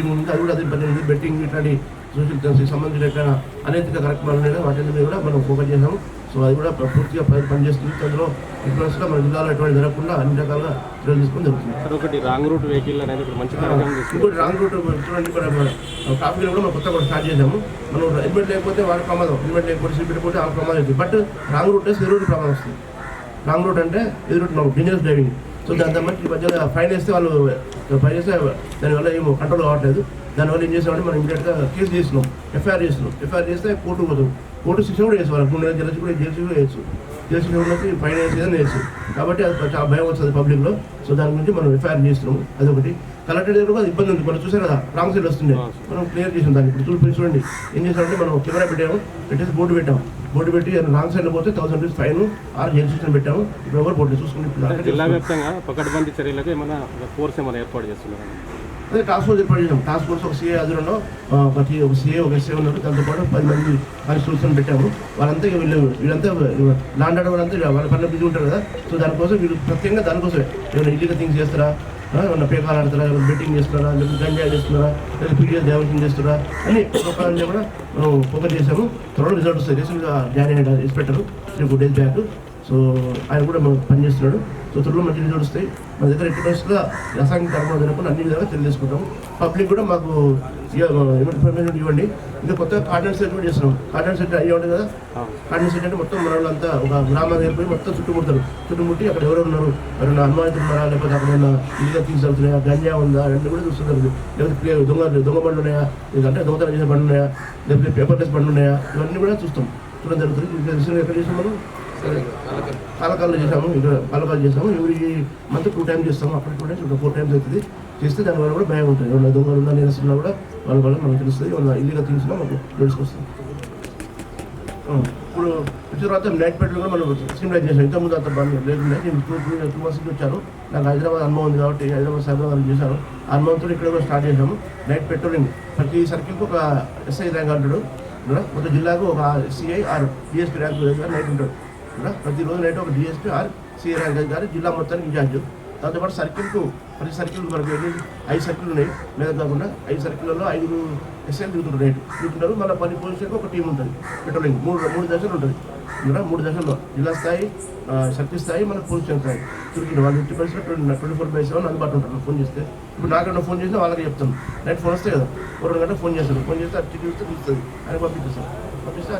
Team ఉంది అది కూడా అదే బెట్టింగ్ ఇట్లాంటి సోషల్ జస్టిస్ సంబంధించిన ఎక్కడ అనైతిక కార్యక్రమాలు ఉన్నాయి వాటి మీద కూడా మనం ఫోకస్ చేసాము సో అది కూడా పూర్తిగా పని పనిచేస్తుంది. అందులో ఇన్ఫ్లుయెన్స్గా మన జిల్లాలో ఎటువంటి జరగకుండా అన్ని రకాలుగా చర్యలు తీసుకొని జరుగుతుంది. ఒకటి రాంగ్ రూట్ వెహికల్ అనేది ఇప్పుడు మంచి ఇంకోటి రాంగ్ రూట్ చూడండి మన ట్రాఫిక్ కూడా మనం కొత్తగా కూడా స్టార్ట్ చేసాము మనం హెల్మెట్ లేకపోతే వాడి ప్రమాదం హెల్మెట్ లేకపోతే సీట్ లేకపోతే ఆ ప్రమాదం అవుతుంది. బట్ రాంగ్ రూట్ ఎదురు ప్రమాదం వస్తుంది. రాంగ్ రూట్ అంటే ఎదురు డేంజరస్ డ్రైవింగ్ సో దాని దాన్ని ఈ మధ్యలో ఫైన్ వేస్తే వాళ్ళు ఫైన్ వేస్తే దానివల్ల ఏమో కంట్రోల్ కావట్లేదు. దానివల్ల ఏం చేసామంటే మనం ఇమీడియట్గా కేసు చేస్తున్నాం. ఎఫ్ఐఆర్ చేస్తున్నాం ఎఫ్ఐఆర్ చేస్తే కోర్టు పోతాం. కోర్టు శిక్ష కూడా వేసి వాళ్ళకి మూడు నెలల జలసి కూడా జైలు కూడా వేయచ్చు తెలిసిన వాళ్ళకి ఫైన్ వేసేదని వేయచ్చు కాబట్టి అది చాలా భయం వస్తుంది పబ్లిక్లో సో దాని గురించి మనం ఎఫ్ఐఆర్ చేస్తున్నాము. అదొకటి. కలెక్టర్ దగ్గర కూడా ఇబ్బంది ఉంది. మనం చూసారు కదా రాంగ్ సైడ్ వస్తుండే మనం క్లియర్ చేసాం దాన్ని. ఇప్పుడు చూసి చూడండి. ఏం చేసామంటే మనం కెమెరా పెట్టాము పెట్టేసి బోర్డు పెట్టాము బోర్డు పెట్టి రాంగ్ సైడ్లో పోతే థౌసండ్ రూపీస్ ఫైన్ ఆరు జైలు శిక్షణ పెట్టాము. ఇప్పుడు ఎవరు పోటీ చూసుకుని జిల్లా వ్యాప్తంగా పకడ్బందీ చర్యలకు ఏమైనా ఫోర్స్ ఏమైనా ఏర్పాటు చేస్తున్నారు? అదే టాస్క్ ఫోర్స్ ఏర్పాటు చేసాం టాస్క్ ఫోర్స్ ఒక సీఏ అదురులో టీ- ఒక సీఏ ఒక ఎస్ఏ ఉన్నారు దాంతో పాటు పది మంది కానిస్టేబుల్స్ పెట్టాము. వాళ్ళంతా వీళ్ళు వీళ్ళంతా లాండ్ వాళ్ళంతా వాళ్ళ పనులు బిజీ ఉంటారు కదా. సో దానికోసం వీళ్ళు ప్రత్యేకంగా దానికోసమే. ఏమైనా ఇల్లీగల్ థింగ్స్ చేస్తారా? ఏమన్నా పేకాలు ఆడుతారా ఏమైనా బెట్టింగ్ చేస్తున్నారా లేకపోతే గంజా చేస్తున్నారా లేదా పీడియో దేవతం చేస్తున్నారా అని ఒక్కొక్కరిని కూడా మనం ఫోకస్ చేశాము. త్వరలో రిజల్ట్ వస్తాయి. రీసెంట్గా జాయిన్ అయ్యాడు inspector three four days back. So ఆయన కూడా మనం పనిచేస్తున్నాడు సో త్వరలో మంచి రిజల్ట్ వస్తాయి. మన దగ్గర ఎక్కడోస్గా రసాయన కర్మ జరగకుండా అన్ని విధాలుగా తెలియజేసుకుంటాము. పబ్లిక్ కూడా మాకు ఇవ్వండి. ఇంకా కొత్తగా కార్డన్ సెట్ కూడా చేస్తున్నాం. కార్డన్ సెట్ అయ్యి ఉంటుంది కదా? కార్డన్ సెట్ అంటే మొత్తం మన వాళ్ళంతా ఒక గ్రామానికి వెళ్ళిపోయి మొత్తం చుట్టుముడతారు. చుట్టుముట్టి అక్కడ ఎవరు ఉన్నారు. ఎవరైనా అనుమానితులు ఉన్నారా? లేకపోతే అక్కడ ఉన్న ఇల్లుగా తీసుకెళ్తున్నాయా గంజా ఉందా? అన్నీ కూడా చూస్తుంటారు లేకపోతే దొంగ దొంగ బండ్లు ఉన్నాయా? లేదంటే దొంగతనం చేసే బండ్లు ఉన్నాయా? లేకపోతే పేపర్లెస్ బండ్లు ఉన్నాయా? ఇవన్నీ కూడా చూస్తాం. చూడడం జరుగుతుంది. ఎక్కడ చేసాం మనం? పాలకాల్లో చేసాము ఇక్కడ పాలకాలు చేసాము ఎవరి మంత్ టూ టైమ్స్ చేస్తాము అక్కడ టూ టైమ్స్ ఫోర్ టైమ్స్ అవుతుంది. చేస్తే దానివల్ల కూడా భయం ఉంటుంది. ఎవరైనా దొంగలు ఉందా నేరస్తున్నా కూడా వాళ్ళ వల్ల మనకు తెలుస్తుంది. ఏమన్నా ఇల్లుగా తీసుకున్నా మనకు తెలుసుకొస్తుంది. ఇప్పుడు వచ్చిన తర్వాత నైట్ పెట్రోల్ కూడా మనం స్ట్రీమ్లైన్ చేసాం ఇంతకుముందు అంత బాగా లేకుండా నేను టూ టూ టూ మంత్స్ వచ్చాను నాకు హైదరాబాద్ అనుభవం ఉంది కాబట్టి హైదరాబాద్ సైబరాబాద్ చేశాను అనుభవంతో ఇక్కడ కూడా స్టార్ట్ చేసాము నైట్ పెట్రోలింగ్ ప్రతి సర్కిల్కి ఒక ఎస్ఐ ర్యాంక్ అంటాడు. మొత్తం జిల్లాకు ఒక CI or DSP rank night ఉంటాడు ప్రతి ప్రతిరోజు నైట్ ఒక డిఎస్పీ ఆర్ సిఆర్ఆర్ గారు అధికారి జిల్లా మొత్తానికి ఇన్ఛార్జ్. దాంతోపాటు సర్కిల్కు ప్రతి సర్కిల్ మనకు ఐదు సర్కిల్ ఉన్నాయి? మీద కాకుండా ఐదు సర్కిల్లో ఐదు ఎస్ఎల్ దిగుతుంటారు నైట్ దిగుతుంటారు మళ్ళీ పది పోలీసులకు ఒక టీం ఉంటుంది. పెట్రోలింగ్ మూడు మూడు దశలు ఉంటుంది. ఇక్కడ మూడు దశల్లో. జిల్లా స్థాయి ఆ, సర్కిల్ స్థాయి మన పోలీస్ స్థాయి. తిరుగుతుంది వాళ్ళు fifty percent twenty four by seven అందుబాటులో ఉంటారు. ఫోన్ చేస్తే. ఇప్పుడు నాకన్నా ఫోన్ చేస్తే వాళ్ళకి చెప్తాను. నైట్ ఫోన్ వస్తే కదా. ఒక రెండు గంటలు ఫోన్ చేస్తాను. ఫోన్ చేస్తే అటు చూస్తే తెలుస్తుంది అని పంపిస్తాను పంపిస్తే